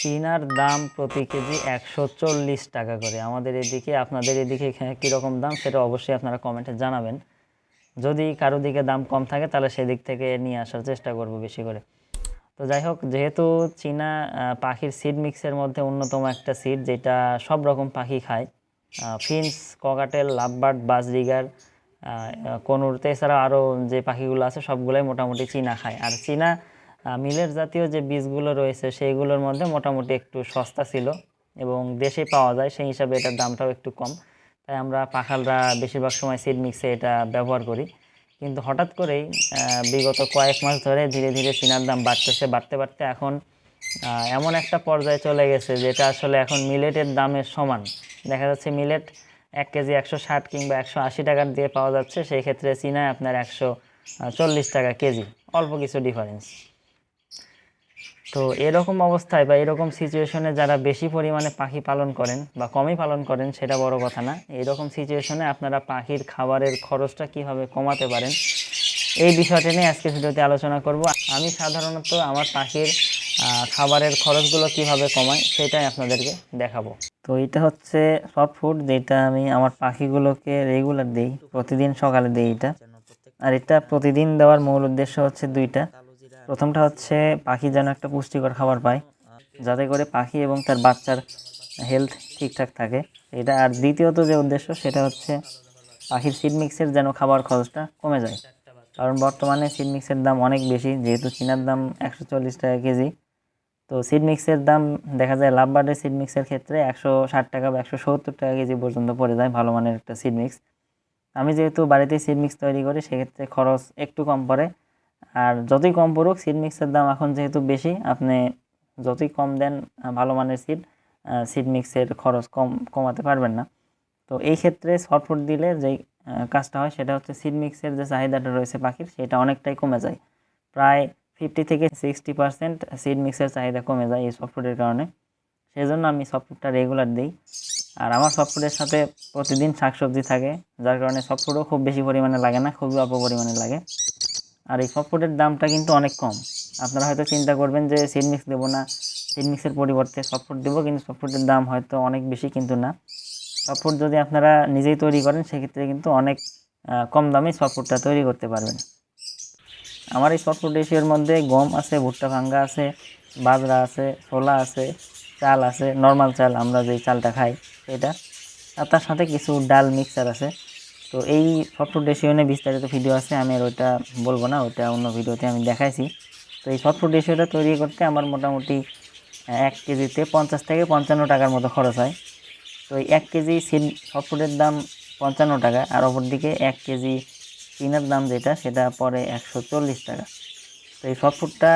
চিনার দাম প্রতি কেজি একশো চল্লিশ টাকা করে। আমাদের এদিকে, আপনাদের এদিকে এখানে কীরকম দাম সেটা অবশ্যই আপনারা কমেন্টে জানাবেন। যদি কারও দিকে দাম কম থাকে, তাহলে সেদিক থেকে নিয়ে আসার চেষ্টা করব বেশি করে। তো যাই হোক, যেহেতু চীনা পাখির সিড মিক্সের মধ্যে অন্যতম একটা সিড যেটা সব রকম পাখি খায় ফিন্স ককাটেল লাভবার্ড, বাজরিগার কনুরতে এছাড়া আরও যে পাখিগুলো আছে, সবগুলোই মোটামুটি চীনা খায়। আর চীনা মিলের জাতীয় যে বীজগুলো রয়েছে, সেইগুলোর মধ্যে মোটামুটি একটু সস্তা ছিল এবং দেশে পাওয়া যায়, সেই হিসাবে এটার দামটাও একটু কম। তাই আমরা পাখালরা বেশিরভাগ সময় সিড মিক্সে এটা ব্যবহার করি। কিন্তু হঠাৎ করেই বিগত কয়েক মাস ধরে ধীরে ধীরে চিনার দাম বাড়তেছে, বাড়তে বাড়তে এখন এমন একটা পর্যায়ে চলে গেছে যেটা আসলে এখন মিলেটের দামের সমান। দেখা যাচ্ছে মিলেট এক কেজি একশো ষাট কিংবা একশো আশি টাকার দিয়ে পাওয়া যাচ্ছে, সেই ক্ষেত্রে চীনায় আপনার একশো চল্লিশ টাকা কেজি, অল্প কিছু ডিফারেন্স তো এরকম অবস্থায় বা এরকম সিচুয়েশনে যারা বেশি পরিমাণে পাখি পালন করেন বা কমই পালন করেন, সেটা বড় কথা না। এরকম সিচুয়েশনে আপনারা পাখির খাবারের খরচটা কীভাবে কমাতে পারেন, এই বিষয়টা নিয়ে আজকে ভিডিওতে আলোচনা করব। আমি সাধারণত আমার পাখির খাবারের খরচগুলো কীভাবে কমাই, সেটাই আপনাদেরকে দেখাবো। তো এটা হচ্ছে সফট ফুড যেটা আমি আমার পাখিগুলোকে রেগুলার দিই, প্রতিদিন সকালে দিই এটা। আর এটা প্রতিদিন দেওয়ার মূল উদ্দেশ্য হচ্ছে দুইটা। প্রথমটা হচ্ছে পাখি যেন একটা পুষ্টিকর খাবার পায়, যাতে করে পাখি এবং তার বাচ্চার হেলথ ঠিকঠাক থাকে। এটা আর দ্বিতীয়ত যে উদ্দেশ্য, সেটা হচ্ছে পাখির সিড মিক্সের যেন খাবার খরচটা কমে যায়। কারণ বর্তমানে সিড মিক্সের দাম অনেক বেশি, যেহেতু চীনার দাম একশো চল্লিশ টাকা কেজি। তো সিড মিক্সের দাম দেখা যায় লাভবার্ডের সিড মিক্সের ক্ষেত্রে একশো ষাট টাকা বা একশো সত্তর টাকা কেজি পর্যন্ত পড়ে যায় ভালো মানের একটা সিড মিক্স আমি যেহেতু বাড়িতে সিড মিক্স তৈরি করি, সেক্ষেত্রে খরচ একটু কম পড়ে। আর যতই কম পড়ুক সিড মিক্সের দাম এখন যেহেতু বেশি, আপনি যতই কম দেন ভালো মানের সিড সিড মিক্সের খরচ কম, কমাতে পারবেন না। তো এই ক্ষেত্রে সফট দিলে যেই কাজটা হয় সেটা হচ্ছে সিড মিক্সের যে চাহিদাটা রয়েছে পাখির, সেটা অনেকটাই কমে যায়। প্রায় ফিফটি থেকে সিক্সটি পার্সেন্ট সিড মিক্সের চাহিদা কমে যায় এই সফট ফুডের কারণে। সেই জন্য আমি সফট ফুডটা রেগুলার দিই। আর আমার সফট ফুডের সাথে প্রতিদিন শাকসবজি থাকে, যার কারণে সফট ফুডও খুব বেশি পরিমাণে লাগে না, খুবই অল্প পরিমাণে লাগে। আর এই সফট ফুডের দামটা কিন্তু অনেক কম। আপনারা হয়তো চিন্তা করবেন যে সিড মিক্স দেবো না সিড মিক্সের পরিবর্তে সফট ফুড দেবো, কিন্তু সফট ফুডের দাম হয়তো অনেক বেশি কিন্তু না। সফট ফুড যদি আপনারা নিজেই তৈরি করেন, সেক্ষেত্রে কিন্তু অনেক কম দামে সফট ফুডটা তৈরি করতে পারবেন। আমার এই সফট ফুড রেশিওর মধ্যে গম আছে, ভুট্টা ভাঙ্গা আছে, বাজরা আছে, ছোলা আছে, চাল আছে নর্মাল চাল আমরা যেই চালটা খাই, সেটা। আর তার সাথে কিছু ডাল মিক্সার আছে। তো এই সফট ফুড রেশিও বিস্তারিত ভিডিও আছে, আমি আর ওইটা বলব না, ওইটা অন্য ভিডিওতে আমি দেখাইছি। তো এই সফট ফুড রেশিওটা তৈরি করতে আমার মোটামুটি এক কেজিতে পঞ্চাশ থেকে পঞ্চান্ন টাকার মতো খরচ হয়। তো এই এক কেজি সিড সফট দাম পঞ্চান্ন টাকা, আর অপরদিকে এক কেজি চিনার দাম যেটা, সেটা পরে একশো চল্লিশ টাকা। তো এই সফট ফুডটা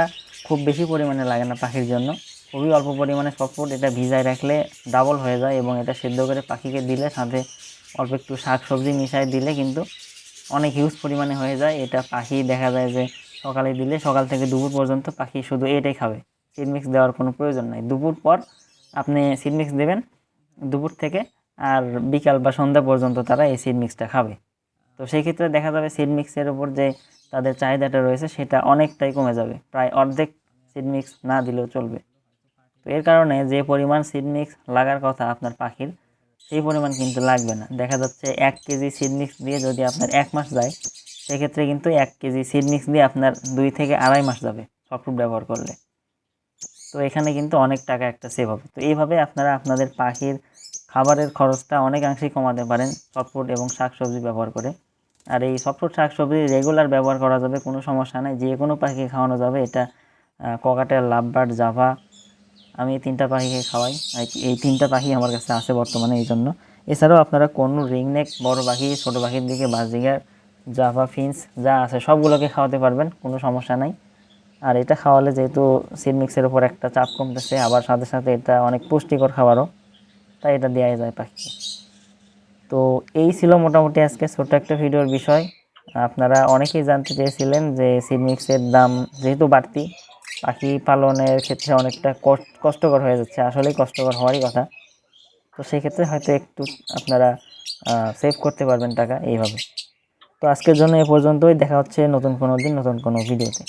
খুব বেশি পরিমাণে লাগে না পাখির জন্য। খুবই অল্প পরিমাণে সফটফুড এটা ভিজায় রাখলে ডাবল হয়ে যায় এবং এটা সেদ্ধ করে পাখিকে দিলে সাথে অল্প একটু শাক সবজি মিশায় দিলে কিন্তু অনেক হিউজ পরিমাণে হয়ে যায়। এটা পাখি দেখা যায় যে সকালে দিলে সকাল থেকে দুপুর পর্যন্ত পাখি শুধু এটাই খাবে। সিড মিক্স দেওয়ার কোনো প্রয়োজন নাই। দুপুর পর আপনি সিড মিক্স দেবেন দুপুর থেকে আর বিকাল বা সন্ধ্যা পর্যন্ত তারা এই সিড মিক্সটা খাবে। তো সেই ক্ষেত্রে দেখা যাবে সিড মিক্সের উপর যে তাদের চাহিদাটা রয়েছে সেটা অনেকটাই কমে যাবে। প্রায় অর্ধেক সিড মিক্স না দিলেও চলবে। তো এর কারণে যে পরিমাণ সিড মিক্স লাগার কথা আপনার পাখির সেই পরিমাণ কিন্তু লাগবে না। দেখা যাচ্ছে এক কেজি সিড মিক্স দিয়ে যদি আপনার এক মাস যায়, সেক্ষেত্রে কিন্তু এক কেজি সিড মিক্স দিয়ে আপনার দুই থেকে আড়াই মাস যাবে সফটফুড ব্যবহার করলে। তো এখানে কিন্তু অনেক টাকা একটা সেভ হবে। তো এইভাবে আপনারা আপনাদের পাখির খাবারের খরচটা অনেকাংশেই কমাতে পারেন সফটফুড এবং শাকসবজি ব্যবহার করে। আর এই সফটফুড শাকসবজি রেগুলার ব্যবহার করা যাবে, কোনো সমস্যা নেই। যে কোনো পাখি খাওয়ানো যাবে। এটা ককাটেল লাভবার্ড, জাভা আমি এই তিনটা পাখিকে খাওয়াই। এই তিনটা পাখি আমার কাছে আছে বর্তমানে এই জন্য। এছাড়াও আপনারা কোনো রিংনেক বড় পাখি, ছোটো পাখির দিকে বাজিগার জাভা, ফিন্স, যা আছে, সবগুলোকে খাওয়াতে পারবেন, কোনো সমস্যা নাই। আর এটা খাওয়ালে যেহেতু সিড মিক্সের উপর একটা চাপ কমতেছে, আবার সাথে সাথে এটা অনেক পুষ্টিকর খাবারও, তাই এটা দেওয়াই যায় পাখিকে। তো এই ছিল মোটামুটি আজকে ছোট্ট একটা ভিডিওর বিষয়। আপনারা অনেকেই জানতে চেয়েছিলেন যে সিড মিক্সের দাম যেহেতু বাড়তি পাখি পালনের ক্ষেত্রে অনেকটা কষ্টকর হয়ে যাচ্ছে, আসলেই কষ্টকর হওয়ারই কথা। তো সেই ক্ষেত্রে হয়তো একটু আপনারা সেভ করতে পারবেন টাকা এইভাবে। তো আজকের জন্য এ পর্যন্তই, দেখা হচ্ছে নতুন কোনো দিন, নতুন কোনো ভিডিওতে